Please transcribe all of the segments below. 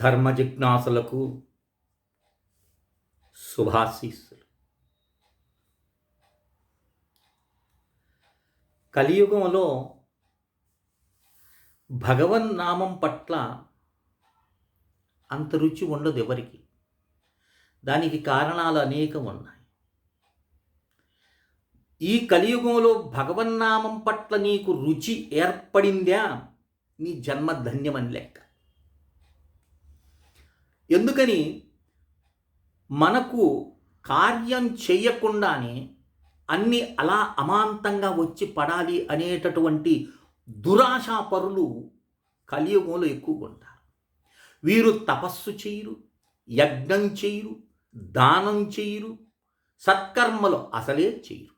ధర్మ జిజ్ఞాసులకు శుభాశీస్సులు. కలియుగంలో భగవన్ నామం పట్ల అంత రుచి ఉండదు ఎవరికి. దానికి కారణాలు అనేకం ఉన్నాయి. ఈ కలియుగంలో భగవన్నామం పట్ల నీకు రుచి ఏర్పడిందా? నీ జన్మ ధన్యమని లెక్క. ఎందుకని? మనకు కార్యం చేయకుండానే అన్ని అలా అమాంతంగా వచ్చి పడాలి అనేటటువంటి దురాశాపరులు కలియుగంలో ఎక్కువగా ఉంటారు. వీరు తపస్సు చేయరు యజ్ఞం చేయరు దానం చేయరు సత్కర్మలు అసలే చేయరు.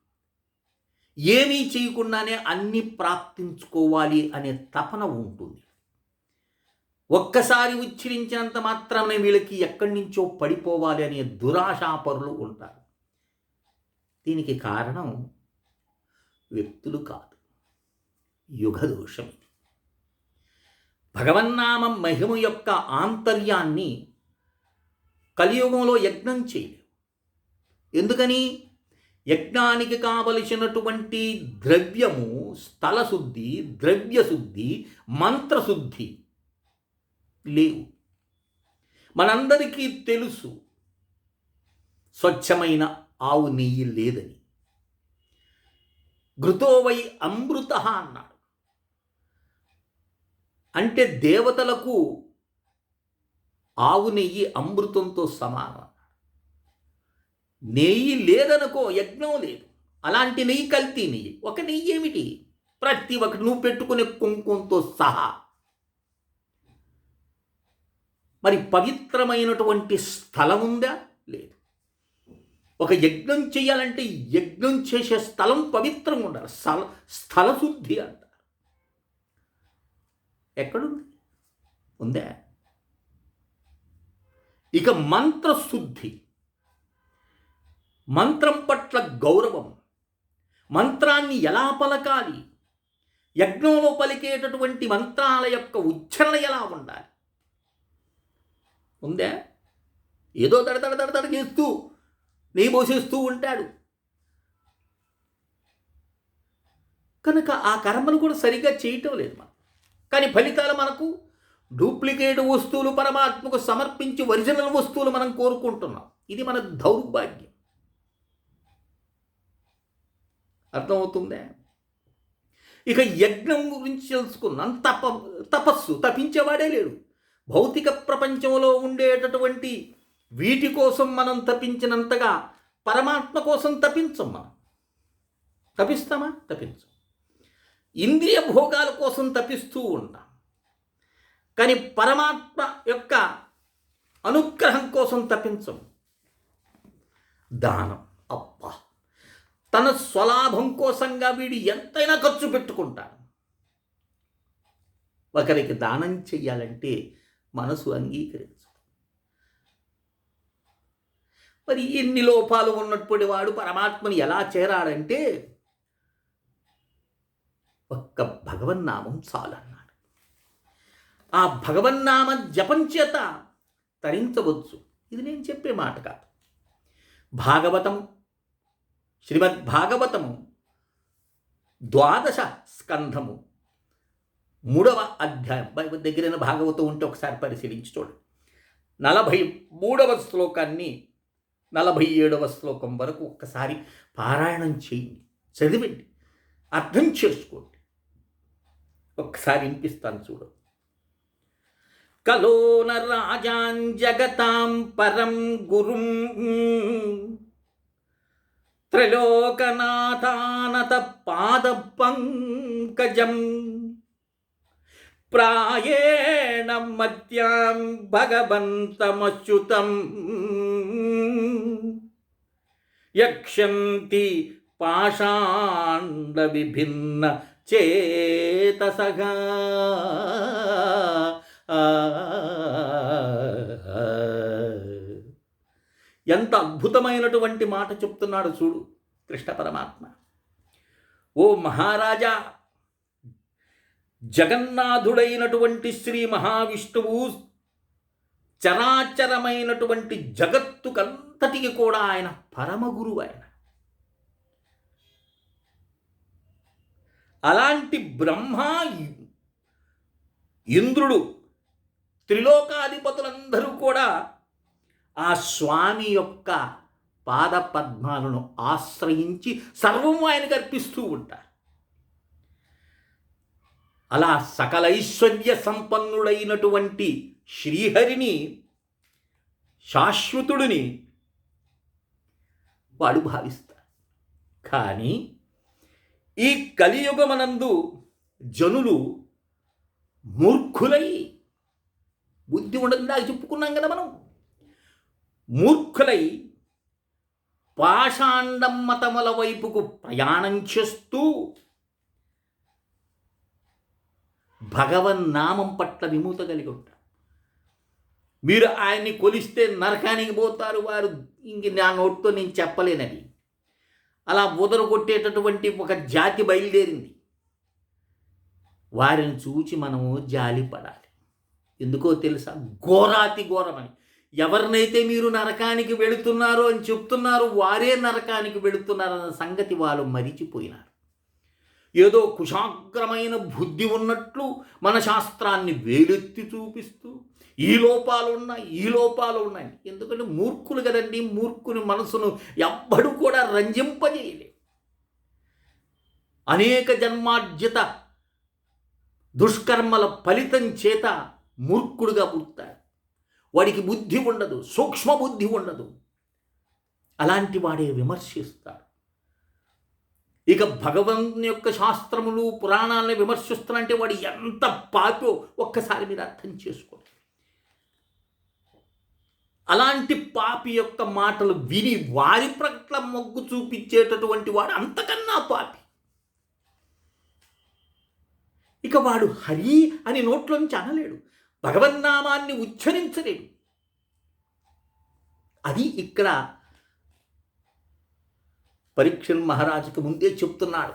ఏమీ చేయకుండానే అన్ని ప్రాప్తించుకోవాలి అనే తపన ఉంటుంది. ఒక్కసారి ఉచ్చరించినంత మాత్రమే వీళ్ళకి ఎక్కడి నుంచో పడిపోవాలి అనే దురాశాపరులు ఉంటారు. దీనికి కారణం వ్యక్తులు కాదు. యుగదోషం. ఇది భగవన్నామం మహిమ యొక్క ఆంతర్యాన్ని కలియుగంలో యజ్ఞం చేయలేవు ఎందుకని? యజ్ఞానికి కావలసినటువంటి ద్రవ్యము స్థలశుద్ధి ద్రవ్యశుద్ధి మంత్రశుద్ధి లేవు. మనందరికీ తెలుసు స్వచ్ఛమైన ఆవు నెయ్యి లేదని. ఘృతోవై అమృత అన్నాడు. అంటే దేవతలకు ఆవు నెయ్యి అమృతంతో సమానం నెయ్యి లేదనుకో యజ్ఞం లేదు. అలాంటి నెయ్యి కల్తీ నెయ్యి. ఒక నెయ్యి ఏమిటి? ప్రతి ఒక్కటి నువ్వు పెట్టుకునే కుంకుమతో సహా. మరి పవిత్రమైనటువంటి స్థలం ఉందా? లేదు. ఒక యజ్ఞం చేయాలంటే యజ్ఞం చేసే స్థలం పవిత్రంగా ఉండాలి. స్థల స్థలశుద్ధి అంటారు ఎక్కడుంది? ఉందా? ఇక మంత్రశుద్ధి మంత్రం పట్ల గౌరవం. మంత్రాన్ని ఎలా పలకాలి? యజ్ఞంలో పలికేటటువంటి మంత్రాల యొక్క ఉచ్చారణ ఎలా ఉండాలి? ఉందా? ఏదో తడతడ తడతడ చేస్తూ నెయ్యి పోసేస్తూ ఉంటాడు. కనుక ఆ కర్మలు కూడా సరిగ్గా చేయటం లేదు మనం. కానీ ఫలితాలు మనకు డూప్లికేట్ వస్తువులు పరమాత్మకు సమర్పించి ఒరిజినల్ వస్తువులు మనం కోరుకుంటున్నాం. ఇది మన దౌర్భాగ్యం. అర్థమవుతుందే? ఇక యజ్ఞం గురించి తెలుసుకున్నాం. తప తపస్సు తపించేవాడే లేడు. భౌతిక ప్రపంచంలో ఉండేటటువంటి వీటి కోసం మనం తపించినంతగా పరమాత్మ కోసం తప్పించం మనం. తప్పిస్తామా తప్పించం ఇంద్రియ భోగాల కోసం తపిస్తూ ఉంటాం కానీ పరమాత్మ యొక్క అనుగ్రహం కోసం తపించం. దానం. అప్ప తన స్వలాభం కోసంగా వీడు ఎంతైనా ఖర్చు పెట్టుకుంటాడు. ఒకరికి దానం చెయ్యాలంటే మనసు అంగీకరించు. మరి ఎన్ని లోపాలు ఉన్నటువంటి వాడు పరమాత్మని ఎలా చేరాడంటే ఒక్క భగవన్నామం చాలన్నాడు. ఆ భగవన్నామ జపం చేత తరించవచ్చు. ఇది నేను చెప్పే మాట కాదు. భాగవతం శ్రీమద్భాగవతము ద్వాదశ స్కంధము మూడవ అధ్యాయం. బైబిల్ దగ్గరైన భాగవతం ఉంటే ఒకసారి పరిశీలించి చూడండి. నలభై మూడవ శ్లోకాన్ని నలభై ఏడవ శ్లోకం వరకు ఒక్కసారి పారాయణం చేయండి. చదివండి. అర్థం చేసుకోండి. ఒక్కసారి వినిపిస్తాను చూడు. కలోన రాజాన్ జగతాం పరం గురుం త్రిలోకనాథానత పాద పంకజం ప్రాయేణ మధ్యాం భగవంతమచ్యుతం. యక్షంతి పాషాండ విభిన్న చేతసగా ఎంత అద్భుతమైనటువంటి మాట చెప్తున్నాడు చూడు కృష్ణ పరమాత్మ. ఓ మహారాజా జగన్నాథుడైనటువంటి శ్రీ మహావిష్ణువు చరాచరమైనటువంటి జగత్తుకంతటికి కూడా ఆయన పరమగురు ఆయన. అలాంటి బ్రహ్మ ఇంద్రుడు త్రిలోకాధిపతులందరూ కూడా ఆ స్వామి యొక్క పాద పద్మాలను ఆశ్రయించి సర్వం ఆయనకు అర్పిస్తూ ఉంటారు. అలా సకల ఐశ్వర్య సంపన్నుడైనటువంటి శ్రీహరిని శాశ్వతుడిని వాడు భావిస్తారు కానీ ఈ కలియుగమనందు జనులు మూర్ఖులై బుద్ధి ఉండదు చెప్పుకున్నాం కదా మనం. మూర్ఖులై పాషాండం మతముల వైపుకు ప్రయాణం చేస్తూ భగవన్నామం పట్ల విమూత కలిగి ఉంటారు. మీరు ఆయన్ని కొలిస్తే నరకానికి పోతారు వారు ఇంక నా నోటితో నేను చెప్పలేనది. అలా ఉదరు కొట్టేటటువంటి ఒక జాతి బయలుదేరింది. వారిని చూచి మనము జాలిపడాలి ఎందుకో తెలుసా? ఘోరాతి ఘోరమని ఎవరినైతే మీరు నరకానికి వెళుతున్నారో అని చెప్తున్నారు వారే నరకానికి వెళుతున్నారన్న సంగతి వాళ్ళు మరిచిపోయినారు. ఏదో కుశాగ్రమైన బుద్ధి ఉన్నట్లు మన శాస్త్రాన్ని వేలెత్తి చూపిస్తూ ఈ లోపాలు ఉన్నాయి ఈ లోపాలు ఉన్నాయి. ఎందుకంటే మూర్ఖులు కదండి మూర్ఖుని మనసును ఎవ్వడు కూడా రంజింపజేయలే. అనేక జన్మార్జిత దుష్కర్మల ఫలితం చేత మూర్ఖుడుగా పుడతాడు. వాడికి బుద్ధి ఉండదు సూక్ష్మ బుద్ధి ఉండదు. అలాంటి వాడే విమర్శిస్తాడు. ఇక భగవంతుని యొక్క శాస్త్రములు పురాణాలను విమర్శిస్తున్నంటే వాడు ఎంత పాపో ఒక్కసారి మీరు అర్థం చేసుకోండి. అలాంటి పాపి యొక్క మాటలు విని వారి పట్ల మొగ్గు చూపించేటటువంటి వాడు అంతకన్నా పాపి. ఇక వాడు హరి అని నోట్లోంచి అనలేడు. భగవన్నామాన్ని ఉచ్చరించలేడు. అది ఇక్కడ పరీక్షణ్ మహారాజుకు ముందే చెప్తున్నాడు.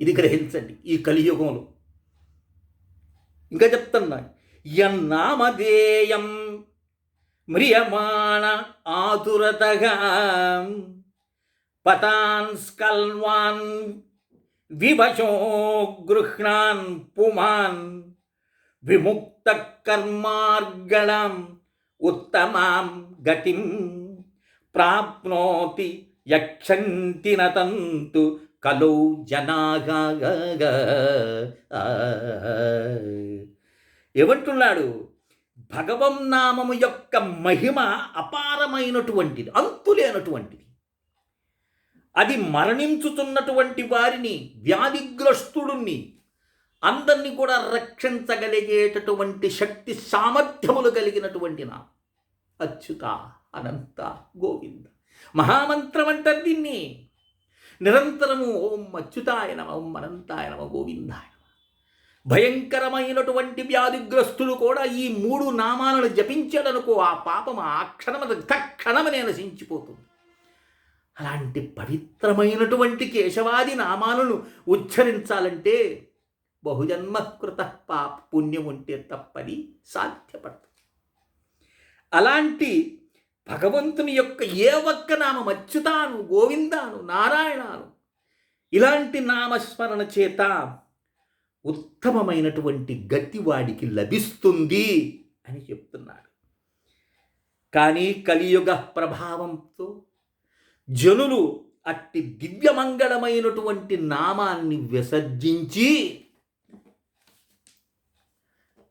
ఇది గ్రహించండి ఈ కలియుగంలో. ఇంకా చెప్తున్నా ఎన్నామధేయం మ్రియమాణ ఆతురతగా పతాన్ స్కల్వాన్ విభజో గృహ్ణాన్ పుమాన్ విముక్త కర్మార్గణం ఉత్తమాం గతిం ప్రాప్నోతి యక్షంతి నతంతు కలో జనాగా ఏమంటున్నాడు? భగవన్నామము యొక్క మహిమ అపారమైనటువంటిది అంతులేనటువంటిది. అది మరణించుతున్నటువంటి వారిని వ్యాధిగ్రస్తుడిని అందరినీ కూడా రక్షించగలిగేటటువంటి శక్తి సామర్థ్యములు కలిగినటువంటి నా అచ్యుత. అనంత గోవింద. మహామంత్రం అంటారు దీన్ని నిరంతరము ఓం అచ్యుతాయ నమ ఓం అనంతాయ నమ గోవిందాయ భయంకరమైనటువంటి వ్యాధిగ్రస్తులు కూడా ఈ మూడు నామాలను జపించాడనుకో ఆ పాపం ఆ క్షణమ తక్షణమనే నశించిపోతుంది. అలాంటి పవిత్రమైనటువంటి కేశవాది నామాలను ఉచ్చరించాలంటే బహుజన్మకృత పాప పుణ్యం ఉంటే తప్పది సాధ్యపడుతుంది అలాంటి భగవంతుని యొక్క ఏ ఒక్క నామం అచ్యుతాను గోవిందాను నారాయణాను? ఇలాంటి నామస్మరణ చేత ఉత్తమమైనటువంటి గతి వాడికి లభిస్తుంది అని చెప్తున్నాడు. కానీ కలియుగ ప్రభావంతో జనులు అట్టి దివ్యమంగళమైనటువంటి నామాన్ని విసర్జించి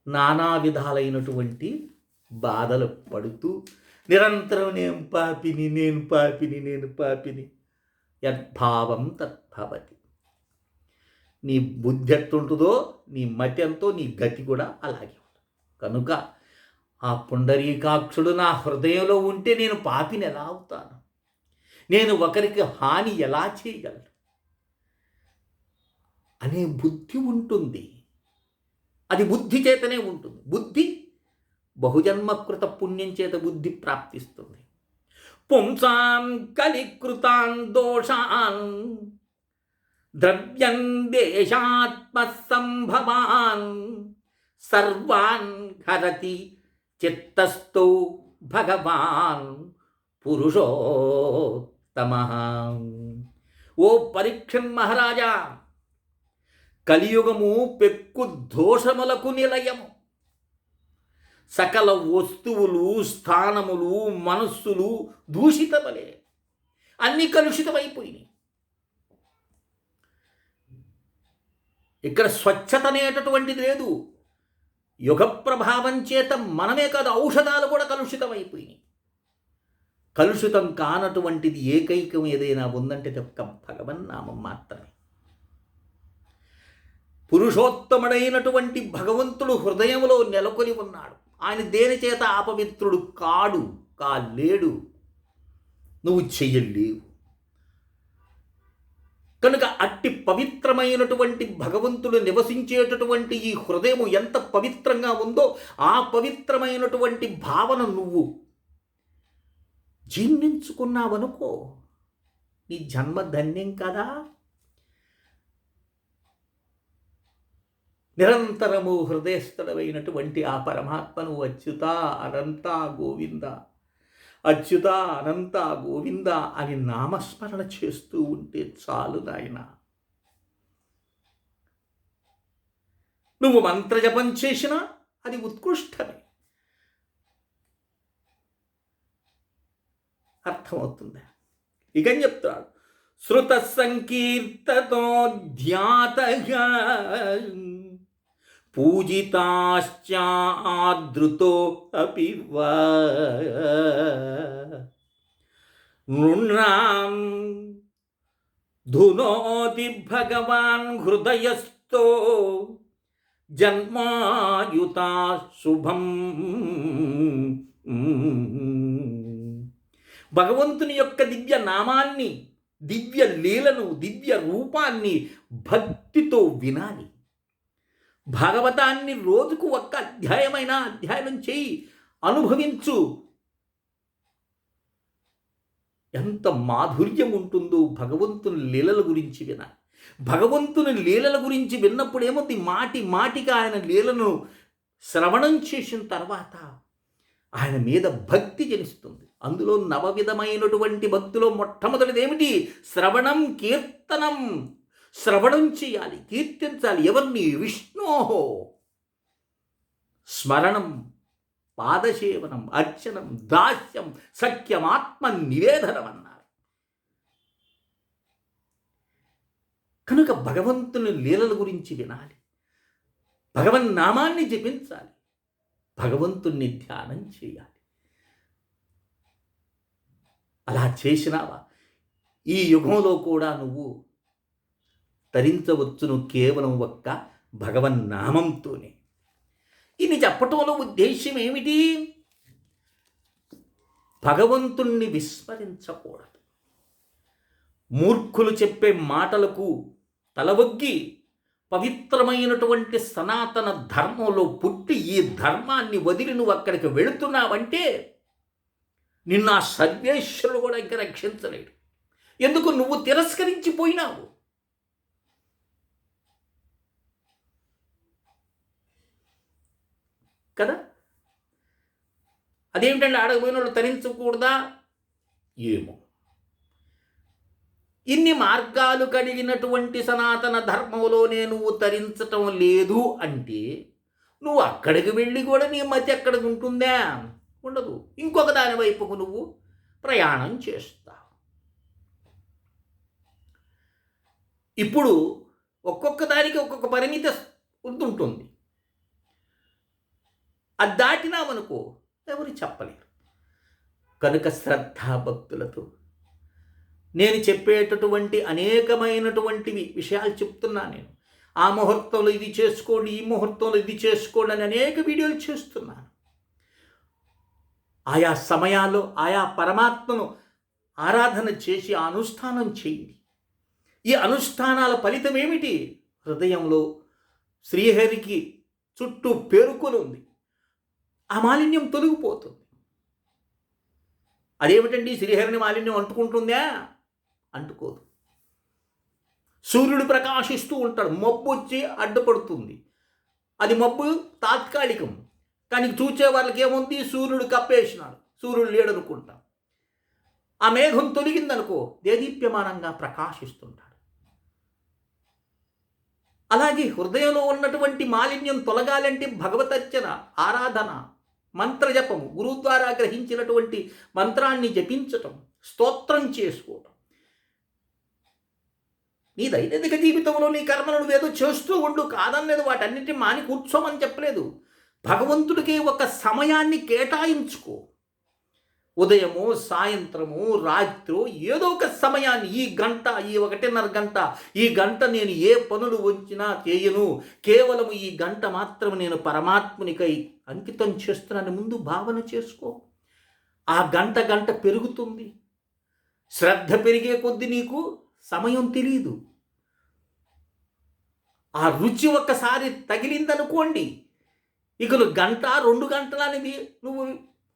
నానా విధాలైనటువంటి బాధలు పడుతూ నిరంతరం నేను పాపిని నేను పాపిని నేను పాపిని. యద్భావం తద్భవతి. నీ బుద్ధి ఎట్టుంటుందో నీ మత్యంతో నీ గతి కూడా అలాగే ఉంటుంది. కనుక ఆ పుండరీకాక్షుడు నా హృదయంలో ఉంటే నేను పాపిని ఎలా అవుతాను? నేను ఒకరికి హాని ఎలా చేయగలను? అనే బుద్ధి ఉంటుంది. అది బుద్ధి చేతనే ఉంటుంది. బుద్ధి బహుజన్మకృత పుణ్యం చేత బుద్ధి ప్రాప్తిస్తుంది. పుంసాం కలికృతాన్ దోషాన్. ద్రవ్యం దేశాత్మ సంభవాన్ సర్వాన్ హరతి చిత్తస్థో భగవాన్. పురుషోత్తమ. ఓ పరీక్షన్ మహారాజా కలియుగము పెక్కు దోషములకు నిలయము. సకల వస్తువులు స్థానములు మనస్సులు దూషితమలే. అన్నీ కలుషితమైపోయినాయి. ఇక్కడ స్వచ్ఛత అనేటటువంటిది లేదు. యుగ ప్రభావం చేత మనమే కాదు ఔషధాలు కూడా కలుషితమైపోయినాయి. కలుషితం కానటువంటిది ఏకైకం ఏదైనా ఉందంటే అది ఒక్క భగవన్నామం మాత్రమే. పురుషోత్తముడైనటువంటి భగవంతుడు హృదయంలో నెలకొని ఉన్నాడు. ఆయన దేని చేత అపవిత్రుడు? కాడు. కాలేడు నువ్వు చెయ్యలేవు. కనుక అట్టి పవిత్రమైనటువంటి భగవంతుడు నివసించేటటువంటి ఈ హృదయం ఎంత పవిత్రంగా ఉందో ఆ పవిత్రమైనటువంటి భావన నువ్వు జీర్ణించుకున్నావనుకో నీ జన్మ ధన్యం కదా? నిరంతరము హృదయస్థుడమైనటువంటి ఆ పరమాత్మను అచ్యుత అనంత గోవింద అచ్యుత అనంత గోవింద అని నామస్మరణ చేస్తూ ఉంటే చాలు నాయన. నువ్వు మంత్రజపం చేసినా అది ఉత్కృష్టమే. అర్థమవుతుంది? ఇక చెప్తాడు శృత సంకీర్తతో ధ్యాతగా పూజితాశ్చాదృతో అపి వా. నృణాం ధునోతి భగవాన్ హృదయస్థో జన్మాయుత శుభం భగవంతుని యొక్క దివ్య నామాన్ని దివ్య లీలను దివ్య రూపాన్ని భక్తితో వినాలి. భాగవతాన్ని రోజుకు ఒక్క అధ్యాయమైన అధ్యయనం చేయి అనుభవించు. ఎంత మాధుర్యం ఉంటుందో భగవంతుని లీలల గురించి విన భగవంతుని లీలల గురించి విన్నప్పుడు ఏముంది? మాటి మాటిగా ఆయన లీలను శ్రవణం చేసిన తర్వాత ఆయన మీద భక్తి జనిస్తుంది. అందులో నవవిధమైనటువంటి భక్తిలో మొట్టమొదటిది ఏమిటి? శ్రవణం కీర్తనం. శ్రవణం చేయాలి కీర్తించాలి. ఎవరిని? విష్ణోహో స్మరణం పాదసేవనం అర్చనం దాస్యం సఖ్యమాత్మ నివేదనం అన్నారు. కనుక భగవంతుని లీలల గురించి వినాలి. భగవన్ నామాన్ని జపించాలి. భగవంతుణ్ణి ధ్యానం చేయాలి. అలా చేసినావా? ఈ యుగంలో కూడా నువ్వు తరించవచ్చును కేవలం ఒక్క భగవన్నామంతోనే. ఇది చెప్పటంలో ఉద్దేశ్యం ఏమిటి భగవంతుణ్ణి విస్మరించకూడదు. మూర్ఖులు చెప్పే మాటలకు తలవొగ్గి పవిత్రమైనటువంటి సనాతన ధర్మంలో పుట్టి ఈ ధర్మాన్ని వదిలి నువ్వు అక్కడికి వెళుతున్నావంటే నిన్న సర్వేశ్వరుడు కూడా ఇంకా రక్షించలేడు. ఎందుకు నువ్వు తిరస్కరించిపోయినావు కదా అదేమిటండి ఆడకపోయిన వాళ్ళు తరించకూడదా? ఏమో. ఇన్ని మార్గాలు కలిగినటువంటి సనాతన ధర్మంలోనే నువ్వు తరించటం లేదు అంటే నువ్వు అక్కడికి వెళ్ళి కూడా నీ మతి అక్కడికి ఉంటుందా? ఉండదు. ఇంకొక దాని వైపుకు నువ్వు ప్రయాణం చేస్తావు ఇప్పుడు ఒక్కొక్క దానికి ఒక్కొక్క పరిమితి ఉంటుంటుంది. అది దాటినామనుకో ఎవరు చెప్పలేరు. కనుక శ్రద్ధాభక్తులతో నేను చెప్పేటటువంటి అనేకమైనటువంటివి విషయాలు చెప్తున్నా నేను. ఆ ముహూర్తంలో ఇది చేసుకోండి ఈ ముహూర్తంలో ఇది చేసుకోండి అని అనేక వీడియోలు చేస్తున్నాను. ఆయా సమయాల్లో ఆయా పరమాత్మను ఆరాధన చేసి ఆ అనుష్ఠానం చేయండి. ఈ అనుష్ఠానాల ఫలితం ఏమిటి? హృదయంలో శ్రీహరికి చుట్టూ పేరుకొని ఉంది. ఆ మాలిన్యం తొలగిపోతుంది. అదేమిటండి శ్రీహరిని మాలిన్యం అంటుకుంటుందా? అంటుకోదు. సూర్యుడు ప్రకాశిస్తూ ఉంటాడు. మబ్బు వచ్చి అడ్డుపడుతుంది. అది మబ్బు తాత్కాలికం. కానీ చూచే వాళ్ళకి ఏముంది? సూర్యుడు కప్పేసినాడు. సూర్యుడు లేడనుకుంటాం. ఆ మేఘం తొలగిందనుకో దేదీప్యమానంగా ప్రకాశిస్తుంటాడు. అలాగే హృదయంలో ఉన్నటువంటి మాలిన్యం తొలగాలంటే భగవతర్చన ఆరాధన మంత్రజపము గురువు ద్వారా గ్రహించినటువంటి మంత్రాన్ని జపించటం స్తోత్రం చేసుకోవటం. నీ దైనందిక జీవితంలో నీ కర్మలను ఏదో చేస్తూ ఉండు కాదనలేదు వాటన్నిటిని మాని కూర్చోమని చెప్పలేదు. భగవంతుడికి ఒక సమయాన్ని కేటాయించుకో. ఉదయము సాయంత్రము రాత్రి ఏదో ఒక సమయాన్ని ఈ గంట ఈ ఒకటిన్నర గంట ఈ గంట నేను ఏ పనులు వంచినా చేయను. కేవలం ఈ గంట మాత్రం నేను పరమాత్మునికై అంకితం చేస్తున్నాను. ముందు భావన చేసుకో. ఆ గంట గంట పెరుగుతుంది. శ్రద్ధ పెరిగే కొద్దీ నీకు సమయం తెలియదు ఆ రుచి ఒక్కసారి తగిలిందనుకోండి ఇకను గంట రెండు గంటలు అనేది నువ్వు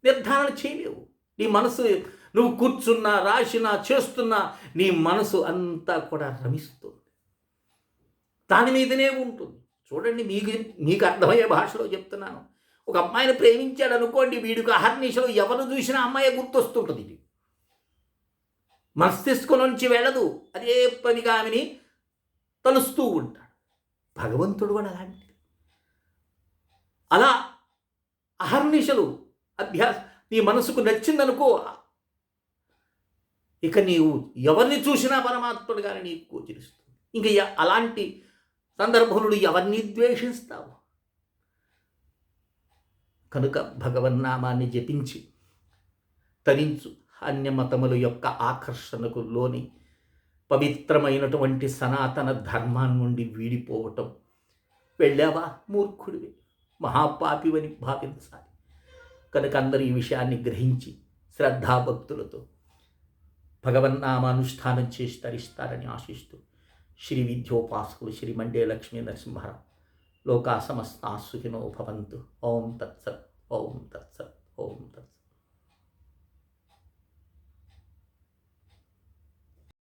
నిర్ధారణ చేయలేవు. నీ మనసు నువ్వు కూర్చున్నా రాసినా చేస్తున్నా నీ మనసు అంతా కూడా రమిస్తుంది. దాని మీదనే ఉంటుంది. చూడండి మీకు మీకు అర్థమయ్యే భాషలో చెప్తున్నాను. ఒక అమ్మాయిని ప్రేమించాడు అనుకోండి వీడికి అహర్నిశలు ఎవరు చూసినా అమ్మాయి గుర్తొస్తుంటుంది ఇది. మస్తిష్కం నుంచి వెళ్ళదు. అదే పనిగా ఆమెని తలుస్తూ ఉంటాడు. భగవంతుడు కూడా అలాంటిది. అలా అహర్నిశలు అభ్యాస నీ మనసుకు నచ్చిందనుకో ఇక నీవు ఎవరిని చూసినా పరమాత్ముడు కానీ నీకు గోచరిస్తుంది. ఇంక అలాంటి సందర్భంలో ఎవరిని ద్వేషిస్తావు? కనుక భగవన్నామాన్ని జపించి తరించు. అన్యమతముల యొక్క ఆకర్షణకు లోని పవిత్రమైనటువంటి సనాతన ధర్మాన్ని నుండి వీడిపోవటం. వెళ్ళావా మూర్ఖుడివి? మహాపాపివని భావించాలి. కనుక అందరూ ఈ విషయాన్ని గ్రహించి శ్రద్ధాభక్తులతో భగవన్నామానుష్ఠానం చేసి తరిస్తారని ఆశిస్తూ శ్రీ విద్యోపాసకులు శ్రీ మండే లక్ష్మీ నరసింహారావు లోకా సమస్తా సుఖినో భవంతు. ఓం తత్సత్. ఓం తత్సత్. ఓం తత్సత్.